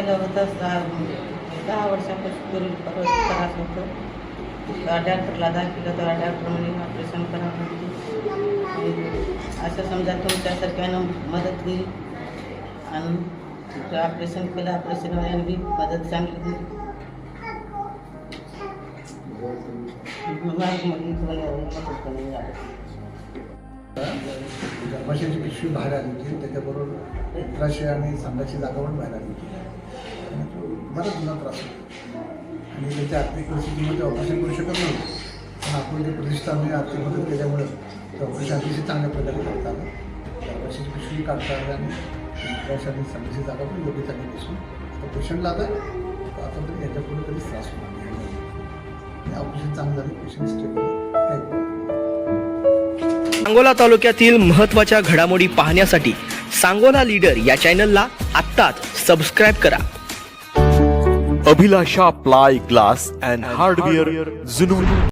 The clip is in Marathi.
पहिलं होतंच दहा दहा वर्षापासून त्रास होतो. डॉक्टरला दाखवलं तर डॉक्टरमध्ये ऑपरेशन करावं असं समजा तुमच्यासारख्यानं मदत दिली आणि ऑपरेशन केलं ऑपरेशनवाल्यानं बी मदत चांगली दिली गर्भाशयाची पिशवी बाहेर आली होती त्याच्याबरोबर मित्राशी आणि संघाची जागा पण बाहेर आली होती. आणि तो बराच जुना त्रास होतो आणि त्याच्या आर्थिक परिस्थितीमध्ये ऑपरेशन करू शकत नव्हतं पण आपण ते प्रतिष्ठानने आर्थिक मदत केल्यामुळं ते ऑपरेशन अतिशय चांगल्या प्रकारे करता आलं गर्भाशयाची पिशवी काढता आली आणि ऑपरेशन आणि जागा पण योग्य चांगली दिसून तर पेशंटला आता आता तरी याच्यापुढे कधीच त्रास होणार नाही. ऑपरेशन चांगलं झालं पेशंट स्टेबल काही सांगोला तालुक्यातील महत्त्वाच्या घडामोडी पाहण्यासाठी सांगोला लीडर या चॅनलला आत्ताच सबस्क्राईब करा. Abhilasha Ply Glass and Hardware, Hardware Zunun.